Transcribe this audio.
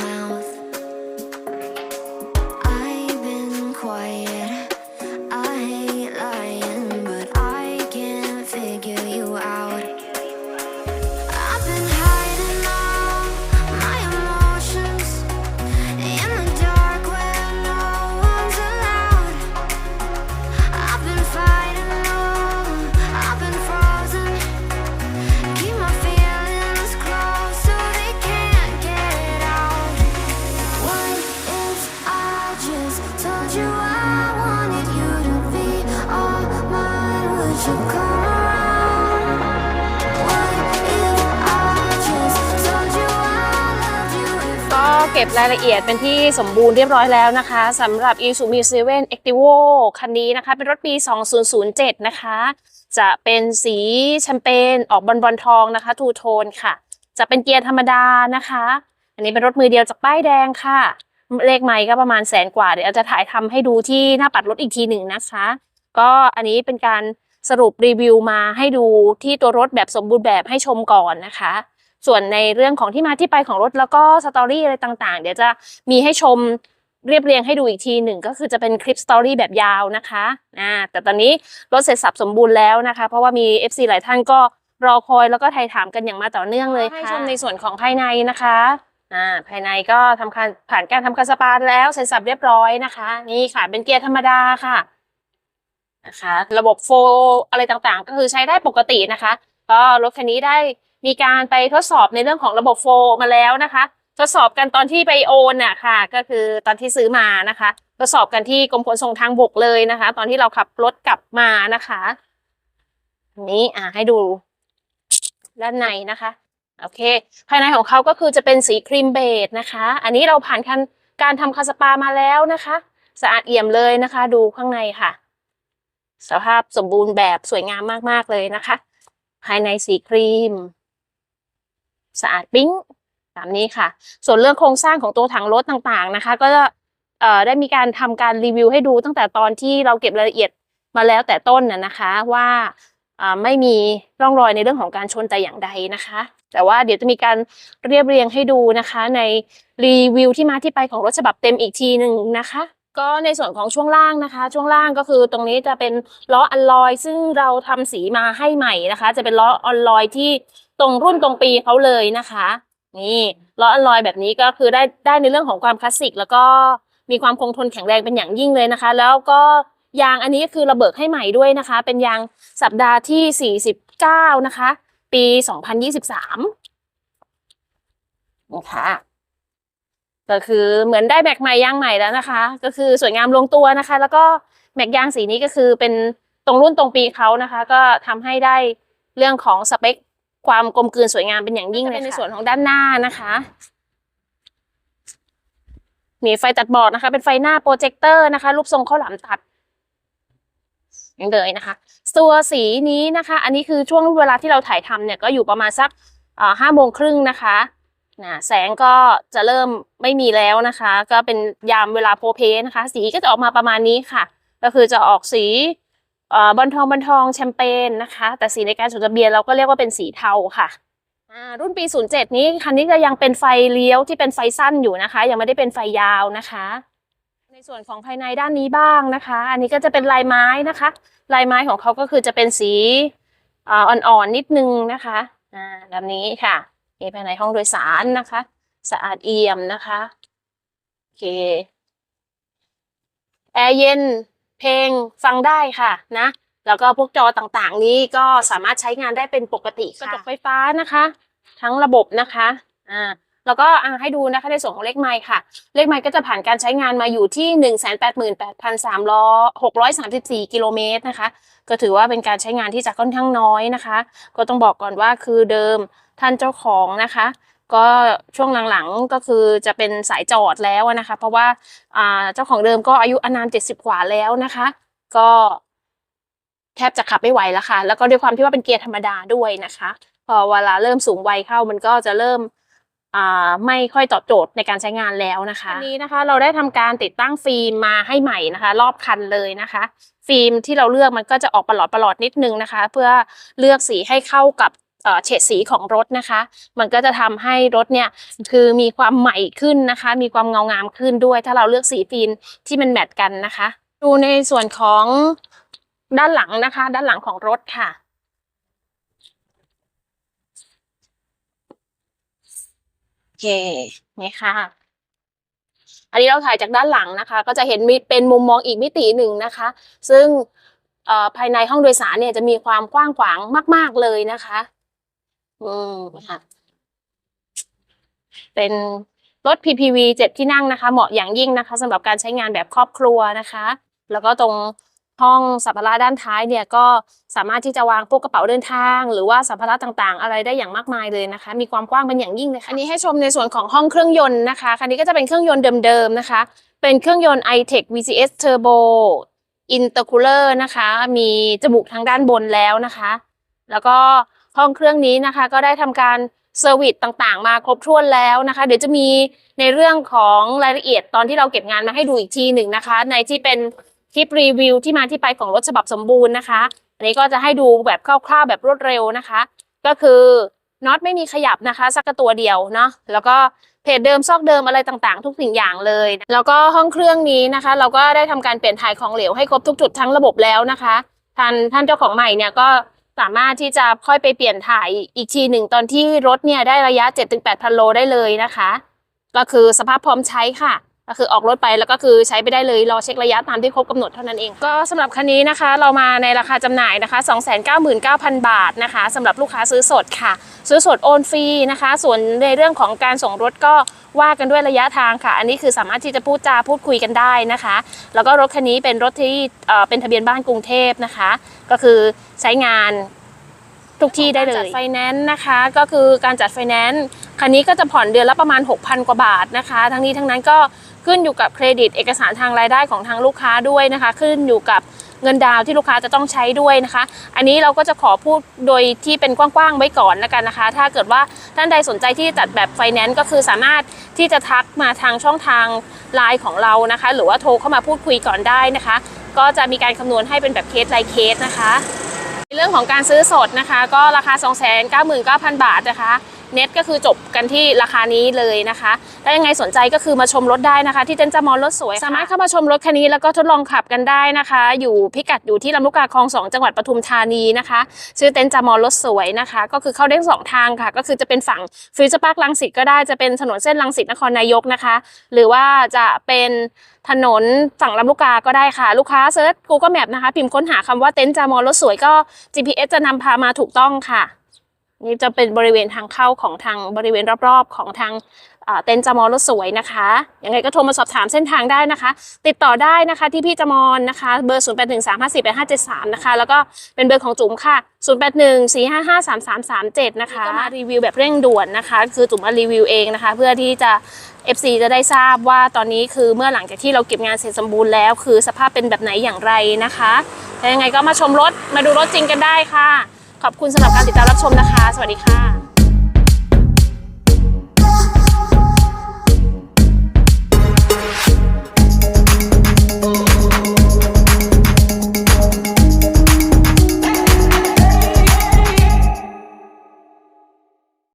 amount. ก็บรายละเอียดเป็นที่สมบูรณ์เรียบร้อยแล้วนะคะสำหรับ Isuzu m u 7 Activo คันนี้นะคะ เป็นรถปี 2007 นะคะ จะเป็นสีแชมเปญออกบอลบอลทองนะคะทูโทนค่ะ จะเป็นเกียร์ธรรมดานะคะ อันนี้เป็นรถมือเดียวจากป้ายแดงค่ะ เลขไมค์ก็ประมาณแสนกว่า เดี๋ยวจะถ่ายทำให้ดูที่หน้าปัดรถอีกทีหนึ่งนะคะ ก็อันนี้เป็นการสรุปรีวิวมาให้ดูที่ตัวรถแบบสมบูรณ์แบบให้ชมก่อนนะคะ ส่วนในเรื่องของที่มาที่ไปของรถแล้วก็สตอรี่อะไรต่างๆ เดี๋ยวจะมีให้ชมเรียบเรียงให้ดูอีกทีหนึ่งก็คือจะเป็นคลิปสตอรี่แบบยาวนะคะอ่าแต่ตอนนี้รถเสร็จสับสมบูรณ์แล้วนะคะ เพราะว่ามี FC หลายท่านก็รอคอยแล้วก็ไทยถามกันอย่างมาต่อเนื่องเลยค่ะให้ชมในส่วนของภายในนะคะอ่าภายในก็ทำการผ่านการทำการสปาแล้วเสร็จสับเรียบร้อยนะคะ นี่ค่ะเป็นเกียร์ธรรมดาค่ะนะคะ ระบบโฟล์อะไรต่างๆ ก็คือใช้ได้ปกตินะคะ ก็รถคันนี้ได้ มีการไปทดสอบในเรื่องของระบบโฟล์มาแล้วนะคะ ทดสอบกันตอนที่ไปโอนน่ะค่ะ ก็คือตอนที่ซื้อมานะคะ ทดสอบกันที่กรมขนส่งทางบกเลยนะคะ ตอนที่เราขับรถกลับมานะคะนนี้อ่าให้ดูด้านในนะคะโอเค ภายในของเขาก็คือจะเป็นสีครีมเบจนะคะ อันนี้เราผ่านการการทำคาสปามาแล้วนะคะ สะอาดเอี่ยมเลยนะคะ ดูข้างในค่ะ สภาพสมบูรณ์แบบสวยงามมาก ๆ เลยนะคะ ภายในสีครีม สะอาดปิ๊งตามนี้ค่ะ ส่วนเรื่องโครงสร้างของตัวถังรถต่างๆนะคะ ก็จะได้มีการทำการรีวิวให้ดูตั้งแต่ตอนที่เราเก็บรายละเอียดมาแล้วแต่ต้นน่ะนะคะว่าไม่มีร่องรอยในเรื่องของการชนแต่อย่างใดนะคะ แต่ว่าเดี๋ยวจะมีการเรียบเรียงให้ดูนะคะ ในรีวิวที่มาที่ไปของรถฉบับเต็มอีกทีหนึ่งนะคะ ก็ในส่วนของช่วงล่างนะคะ ช่วงล่างก็คือตรงนี้จะเป็นล้ออัลลอย ซึ่งเราทำสีมาให้ใหม่นะคะ จะเป็นล้ออัลลอยที่ ตรงรุ่นตรงปีเขาเลยนะคะ นี่ล้ออัลลอยแบบนี้ก็คือได้ได้ในเรื่องของความคลาสสิก แล้วก็มีความคงทนแข็งแรงเป็นอย่างยิ่งเลยนะคะ แล้วก็ยางอันนี้คือระเบิกให้ใหม่ด้วยนะคะ เป็นยางสัปดาห์ที่ 49 นะคะ ปี 2023นะคะก็คือเหมือนได้แม็กใหม่ยางใหม่แล้วนะคะ ก็คือสวยงามลงตัวนะคะ แล้วก็แม็กยางสีนี้ก็คือเป็นตรงรุ่นตรงปีเขานะคะ ก็ทำให้ได้เรื่องของสเปค ความกลมกลืนสวยงามเป็นอย่างยิ่งเลยในส่วนของด้านหน้านะคะ มีไฟตัดบอร์ดนะคะ เป็นไฟหน้าโปรเจคเตอร์นะคะ รูปทรงข้าวหลามตัดอย่างเลยนะคะ ตัวสีนี้นะคะ อันนี้คือช่วงเวลาที่เราถ่ายทำเนี่ยก็อยู่ประมาณสักห้าโมงครึ่งนะคะนะแสงก็จะเริ่มไม่มีแล้วนะคะ ก็เป็นยามเวลาโพเพนะคะ สีก็จะออกมาประมาณนี้ค่ะ ก็คือจะออกสีเอ่อ บอลทองบอลทองแชมเปญนะคะ แต่สีในการจดทะเบียนเราก็เรียกว่าเป็นสีเทาค่ะรุ่นปี 07 นี้คันนี้จะยังเป็นไฟเลี้ยวที่เป็นไฟสั้นอยู่นะคะ ยังไม่ได้เป็นไฟยาวนะคะ ในส่วนของภายในด้านนี้บ้างนะคะ อันนี้ก็จะเป็นลายไม้นะคะ ลายไม้ของเขาก็คือจะเป็นสีอ่อนๆนิดนึงนะคะแบบนี้ค่ะนี่ภายในห้องโดยสารนะคะ สะอาดเอี่ยมนะคะโอเคแอร์เย็น เพลงฟังได้ค่ะนะ แล้วก็พวกจอต่างๆ นี้ก็สามารถใช้งานได้เป็นปกติกระจกไฟฟ้านะคะ ทั้งระบบนะคะอ่าแล้วก็อ่าให้ดูนะคะในส่วนของเลขไมค์ค่ะ เลขไมค์ก็จะผ่านการใช้งานมาอยู่ที่หนึ่งแสนแปดหมื่นแปดพันสามร้อหกร้อยสามสิบสี่กิโลเมตรนะคะ ก็ถือว่าเป็นการใช้งานที่จะค่อนข้างน้อยนะคะ ก็ต้องบอกก่อนว่าคือเดิมท่านเจ้าของนะคะ ก็ช่วงหลังๆก็คือจะเป็นสายจอดแล้วนะคะ เพราะว่าเจ้าของเดิมก็อายุอานามเจ็ดสิบกว่าแล้วนะคะ ก็แทบจะขับไม่ไหวแล้วค่ะ แล้วก็ด้วยความที่ว่าเป็นเกียร์ธรรมดาด้วยนะคะ พอเวลาเริ่มสูงวัยเข้ามันก็จะเริ่มไม่ค่อยตอบโจทย์ในการใช้งานแล้วนะคะอันนี้นะคะเราได้ทำการติดตั้งฟิล์มมาให้ใหม่นะคะ รอบคันเลยนะคะ ฟิล์มที่เราเลือกมันก็จะออกประหลอดประหลอดนิดนึงนะคะ เพื่อเลือกสีให้เข้ากับ เฉดสีของรถนะคะ มันก็จะทำให้รถเนี่ยคือมีความใหม่ขึ้นนะคะ มีความเงางามขึ้นด้วย ถ้าเราเลือกสีฟิล์มที่มันแมทกันนะคะ ดูในส่วนของด้านหลังนะคะ ด้านหลังของรถค่ะโอเคนี่ค่ะอันนี้เราถ่ายจากด้านหลังนะคะ ก็จะเห็นมีเป็นมุมมองอีกมิติหนึ่งนะคะ ซึ่งภายในห้องโดยสารเนี่ยจะมีความกว้างขวางมาก ๆเลยนะคะ อืมค่ะ เป็นรถ PPV เจ็ดที่นั่งนะคะ เหมาะอย่างยิ่งนะคะสำหรับการใช้งานแบบครอบครัวนะคะ แล้วก็ตรงห้องสัมภาระด้านท้ายเนี่ยก็สามารถที่จะวางพวกกระเป๋าเดินทาง หรือว่าสัมภาระต่างๆ อะไรได้อย่างมากมายเลยนะคะ มีความกว้างเป็นอย่างยิ่งเลยค่ะอันนี้ให้ชมในส่วนของห้องเครื่องยนต์นะคะคันนี้ก็จะเป็นเครื่องยนต์เดิมๆนะคะ เป็นเครื่องยนต์ iTech VCS Turbo Intercooler นะคะ มีจมูกทางด้านบนแล้วนะคะ แล้วก็ ห้องเครื่องนี้นะคะ ก็ได้ทำการเซอร์วิสต่างๆ มาครบถ้วนแล้วนะคะ เดี๋ยวจะมีในเรื่องของรายละเอียดตอนที่เราเก็บงานมาให้ดูอีกทีหนึ่งนะคะ ในที่เป็นคลิปรีวิวที่มาที่ไปของรถฉบับสมบูรณ์นะคะอันนี้ก็จะให้ดูแบบคร่าวๆแบบรวดเร็วนะคะ ก็คือน็อตไม่มีขยับนะคะ สักตัวเดียวเนาะแล้วก็เพจเดิมซอกเดิมอะไรต่างๆ ทุกสิ่งอย่างเลย แล้วก็ห้องเครื่องนี้นะคะ เราก็ได้ทำการเปลี่ยนถ่ายของเหลวให้ครบทุกจุดทั้งระบบแล้วนะคะท่านท่านเจ้าของใหม่เนี่ยก็ สามารถที่จะค่อยไปเปลี่ยนถ่ายอีกทีหนึ่งตอนที่รถเนี่ยได้ระยะ 7-8 พันโลได้เลยนะคะ ก็คือสภาพพร้อมใช้ค่ะ ก็คือออกรถไปแล้วก็คือใช้ไปได้เลยรอเช็คระยะตามที่ครบกำหนดเท่านั้นเอง ก็สำหรับคันนี้นะคะ เรามาในราคาจำหน่ายนะคะ299,000 บาทนะคะสำหรับลูกค้าซื้อสดค่ะ ซื้อสดโอนฟรีนะคะ ส่วนในเรื่องของการส่งรถก็ว่ากันด้วยระยะทางค่ะ อันนี้คือสามารถที่จะพูดจาพูดคุยกันได้นะคะ แล้วก็รถคันนี้เป็นรถที่เอ่อเป็นทะเบียนบ้านกรุงเทพนะคะ ก็คือใช้งานทุกที่ได้เลยจัดไฟแนนซ์นะคะก็คือการจัดไฟแนนซ์คันนี้ก็จะผ่อนเดือนละประมาณ 6,000 กว่าบาทนะคะ ทั้งนี้ทั้งนั้นก็ ขึ้นอยู่กับเครดิตเอกสารทางรายได้ของทางลูกค้าด้วยนะคะ ขึ้นอยู่กับเงินดาวน์ที่ลูกค้าจะต้องใช้ด้วยนะคะ อันนี้เราก็จะขอพูดโดยที่เป็นกว้างๆไว้ก่อนแล้วกันนะคะ ถ้าเกิดว่าท่านใดสนใจที่จะจัดแบบไฟแนนซ์ก็คือสามารถที่จะทักมาทางช่องทางไลน์ของเรานะคะ หรือว่าโทรเข้ามาพูดคุยก่อนได้นะคะ ก็จะมีการคำนวณให้เป็นแบบเคส by เคสนะคะในเรื่องของการซื้อสดนะคะ ก็ราคา 299,000 บาทนะคะ เน็ตก็คือจบกันที่ราคานี้เลยนะคะถ้ายังไงสนใจก็คือมาชมรถได้นะคะ ที่เต็นท์จามอนรถสวย สามารถเข้ามาชมรถคันนี้แล้วก็ทดลองขับกันได้นะคะ อยู่พิกัดอยู่ที่ลำลูกกาคลองสองจังหวัดปทุมธานีนะคะ ชื่อเต็นท์จามอนรถสวยนะคะ ก็คือเข้าได้สองทางค่ะ ก็คือจะเป็นฝั่งฟิวเจอร์พาร์คลังสิตก็ได้จะเป็นถนนเส้นลังสิตนครนายกนะคะ หรือว่าจะเป็นถนนฝั่งลำลูกกาก็ได้ค่ะ ลูกค้าเซิร์ช Google Map นะคะ พิมพ์ค้นหาคำว่าเต็นท์จามอนรถสวยก็ GPS จะนำพามาถูกต้องค่ะ นี่จะเป็นบริเวณทางเข้าของทางบริเวณรอบๆ ของทางเต็นจมอรถสวยนะคะยังไงก็โทรมาสอบถามเส้นทางได้นะคะ ติดต่อได้นะคะที่พี่จมอนนะคะ เบอร์ 0 8 1 3 5 4 8 5 7 3 นะคะ แล้วก็เป็นเบอร์ของจุ๋มค่ะ 0 8 1 4 5 5 3 3 3 7 นะคะก็มารีวิวแบบเร่งด่วนนะคะ คือจุ๋มมารีวิวเองนะคะ เพื่อที่จะ FC จะได้ทราบว่าตอนนี้คือเมื่อหลังจากที่เราเก็บงานเสร็จสมบูรณ์แล้ว คือสภาพเป็นแบบไหนอย่างไรนะคะแต่ยังไงก็มาชมรถมาดูรถจริงกันได้ค่ะ ขอบคุณสำหรับการติดตามรับชมนะคะ สวัสดีค่ะ